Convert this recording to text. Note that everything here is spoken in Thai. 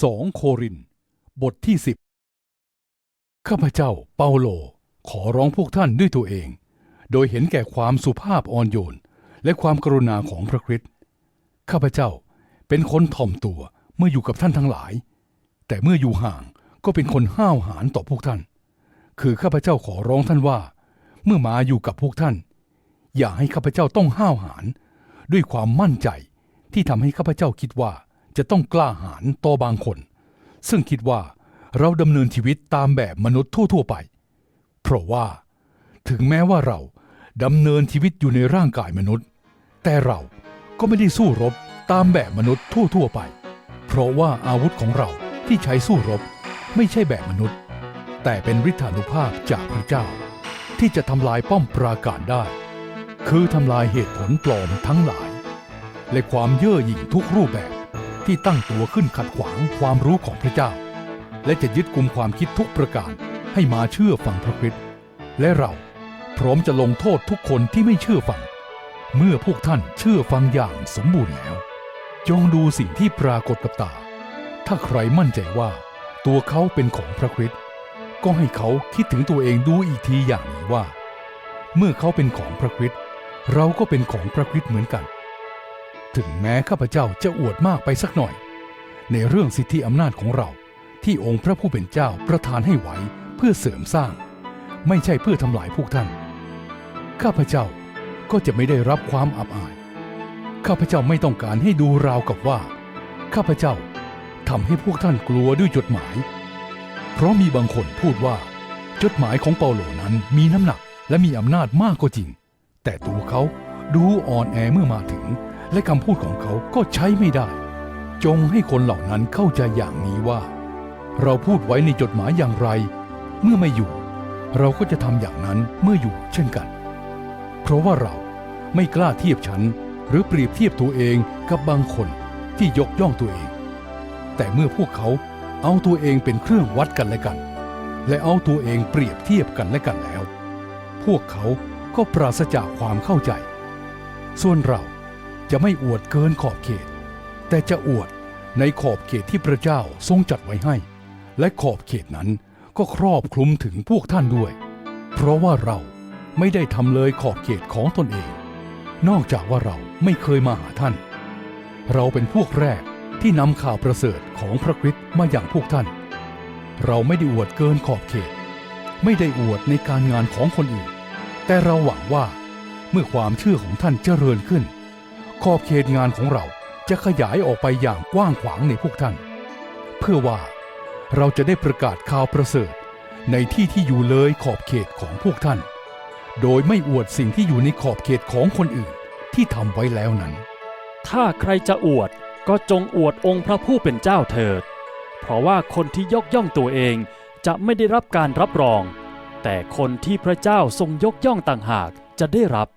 2โคริน บทที่10ข้าพเจ้าเปาโล ขอร้องพวกท่านด้วยตัวเอง โดยเห็นแก่ความสุภาพอ่อนโยน และความกรุณาของพระคริสต์ข้าพเจ้าเป็นคนถ่อมตัวเมื่ออยู่กับท่านทั้งหลาย แต่เมื่ออยู่ห่างก็เป็นคนห้าวหาญต่อพวกท่าน คือข้าพเจ้าขอร้องท่านว่า เมื่อมาอยู่กับพวกท่าน อย่าให้ข้าพเจ้าต้องห้าวหาญด้วยความมั่นใจที่ทำให้ข้าพเจ้าคิดว่า จะต้องกล้าหาญต่อบางคน ซึ่งคิดว่าเราดำเนินชีวิตตามแบบมนุษย์ทั่ว ๆ ไป เพราะว่า ถึงแม้ว่าเราดำเนินชีวิตอยู่ในร่างกายมนุษย์ แต่เราก็ไม่ได้สู้รบตามแบบมนุษย์ทั่ว ๆ ไป เพราะว่าอาวุธของเราที่ใช้สู้รบไม่ใช่แบบมนุษย์ แต่เป็นฤทธานุภาพจากพระเจ้า ที่จะทำลายป้อมปราการได้ คือทำลายเหตุผลปลอมทั้งหลาย และความเย่อหยิ่งทุกรูปแบบ ที่ตั้งตัวขึ้นขัดขวางความรู้ของพระเจ้า และจะยึดกลุ่มความคิดทุกประการให้มาเชื่อฟังพระคริสต์และเราพร้อมจะลงโทษทุกคนที่ไม่เชื่อฟัง เมื่อพวกท่านเชื่อฟังอย่างสมบูรณ์แล้ว จงดูสิ่งที่ปรากฏกับตา ถ้าใครมั่นใจว่าตัวเขาเป็นของพระคริสต์ก็ให้เขาคิดถึงตัวเองดูอีกทีอย่างนี้ว่า เมื่อเขาเป็นของพระคริสต์เราก็เป็นของพระคริสต์เหมือนกัน ถึงแม้ข้าพเจ้าจะอวดมากไปสักหน่อย ในเรื่องสิทธิอำนาจของเรา ที่องค์พระผู้เป็นเจ้าประทานให้ไว้เพื่อเสริมสร้าง ไม่ใช่เพื่อทำลายพวกท่าน ข้าพเจ้าก็จะไม่ได้รับความอับอาย ข้าพเจ้าไม่ต้องการให้ดูราวกับว่า ข้าพเจ้าทำให้พวกท่านกลัวด้วยจดหมาย เพราะมีบางคนพูดว่า จดหมายของเปาโลนั้นมีน้ำหนักและมีอำนาจมากก็จริง แต่ตัวเขาดูอ่อนแอเมื่อมาถึง และคำพูดของเขาก็ใช้ไม่ได้ จงให้คนเหล่านั้นเข้าใจอย่างนี้ว่า เราพูดไว้ในจดหมายอย่างไร เมื่อไม่อยู่ เราก็จะทำอย่างนั้นเมื่ออยู่เช่นกัน เพราะว่าเราไม่กล้าเทียบชั้นหรือเปรียบเทียบตัวเองกับบางคนที่ยกย่องตัวเอง แต่เมื่อพวกเขาเอาตัวเองเป็นเครื่องวัดกันและกัน และเอาตัวเองเปรียบเทียบกันและกันแล้ว พวกเขาก็ปราศจากความเข้าใจ ส่วนเรา จะไม่อวดเกินขอบเขต แต่จะอวดในขอบเขตที่พระเจ้าทรงจัดไว้ให้ และขอบเขตนั้นก็ครอบคลุมถึงพวกท่านด้วย เพราะว่าเราไม่ได้ทำเลยขอบเขตของตนเอง นอกจากว่าเราไม่เคยมาหาท่าน เราเป็นพวกแรกที่นำข่าวประเสริฐของพระคริสต์มาอย่างพวกท่าน เราไม่ได้อวดเกินขอบเขต ไม่ได้อวดในการงานของคนอื่น แต่เราหวังว่าเมื่อความเชื่อของท่านเจริญขึ้น ขอบเขตงานของเราจะขยายออกไปอย่างกว้างขวางในพวกท่าน เพื่อว่าเราจะได้ประกาศข่าวประเสริฐในที่ที่อยู่เลยขอบเขตของพวกท่าน โดยไม่อวดสิ่งที่อยู่ในขอบเขตของคนอื่นที่ทำไว้แล้วนั้น ถ้าใครจะอวดก็จงอวดองค์พระผู้เป็นเจ้าเถิด เพราะว่าคนที่ยกย่องตัวเองจะไม่ได้รับการรับรอง แต่คนที่พระเจ้าทรงยกย่องต่างหากจะได้รับ